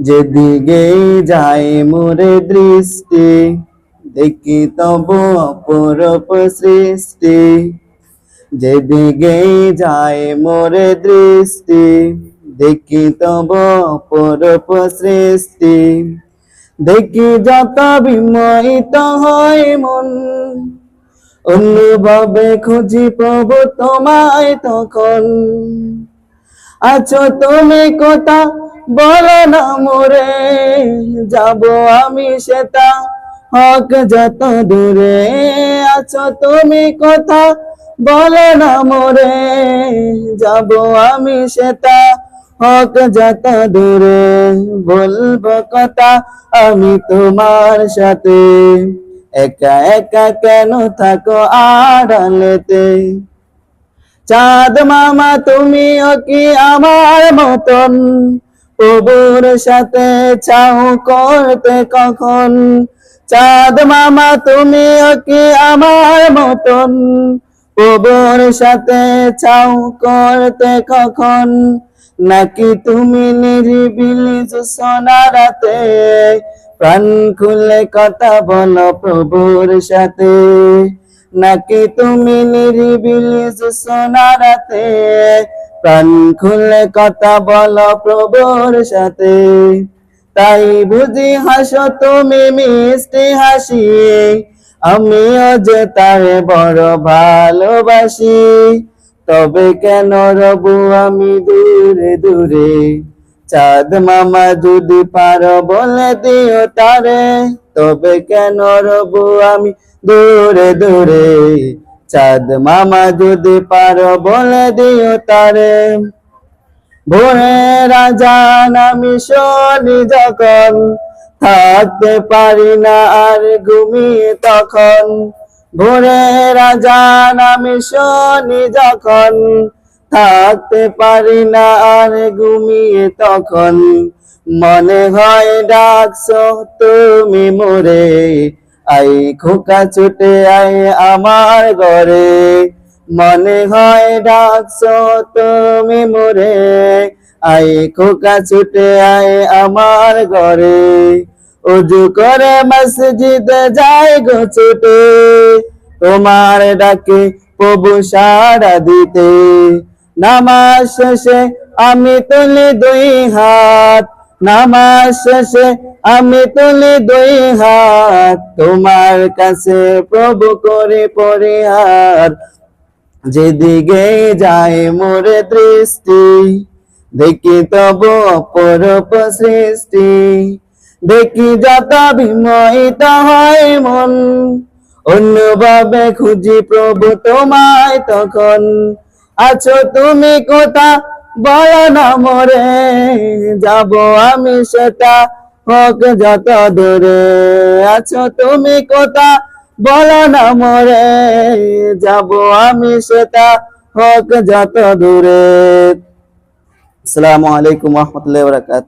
যেদিকে যায় মোরে দৃষ্টি, দেখি তব অপরূপ সৃষ্টি। যেদিকে যায় মোরে দৃষ্টি, দেখি তব অপরূপ সৃষ্টি। দেখি যত বিমোহিত হয় মন অন্যভাবে খুঁজি প্রভু তোমায় তখন। আছো তুমি কথা বলো না মোরে, যাব আমি সেটা হক যত দূরে আছো তুমি কথা, বলো না মোরে, যাব আমি সেটা হক যত দূরে বলব কথা, আমি তোমার সাথে। একা একা কেন থাকো আড়ালেতে? চাঁদ মামা, তুমিও কি আমার মতন? প্রভুর সাথে চাও করতে কখন? চাঁদ মামা তুমি কি আমার মতন? প্রভুর সাথে চাও করতে কখন? নাকি তুমি নিরিবিলি সোনা রাতে প্রাণ খুলে কথা বলো প্রভুর সাথে? নাকি তুমি নিরিবিলি সোনা রাতে প্রাণ খুলে কথা বলো প্রভুর সাথে। তাই বুঝি হাসো তুমি মিষ্টি হাসি। আমিও যে তারে বড় ভালোবাসি। তবে কেন রবু আমি দূরে দূরে? চাঁদ মামা যদি পারো বলে দিও তারে, তবে কেন রবু আমি দূরে দূরে? চাঁদ মামা যদি পারো বলে দিও তারে। ভোরে রাজান আমি শনি যখন, থাকতে পারি না আর ঘুমিয়ে তখন। ভোরে রাজান আমি শনি যখন, থাকতে পারি না আর ঘুমিয়ে তখন। মনে হয় ডাকছ তুমি মোরে আই খোকা ছুটে আই আমার ঘরে। মনে হয় ডাকছ তুমি মোরে। আই খোকা ছুটে আয় আমার ঘরে। উজু করে মসজিদে যাই গো ছুটে। তোমার ডাকে প্রভু সাড়া দিতে। নামাজ শেষে আমি তুলি দুই হাত। নামাজ আমি তুলি দুই হাত। তোমার কাছে প্রভু করে পরে হাত যেদিকে যায় মোরে দৃষ্টি, দেখি তব সৃষ্টি। দেখি যত বিমোহিত হয় মন, অন্যভাবে খুঁজি প্রভু তোমায় তখন। আছো তুমি কোথা বলো না মোরে, যাব আমি সেটা। হোক যত দূরে আছো তুমি কোথা? বলো না মোরে, যাব আমি সেটা। হোক যত দূরে। আসসালামু আলাইকুম রহমতুল্লাহ বরকাত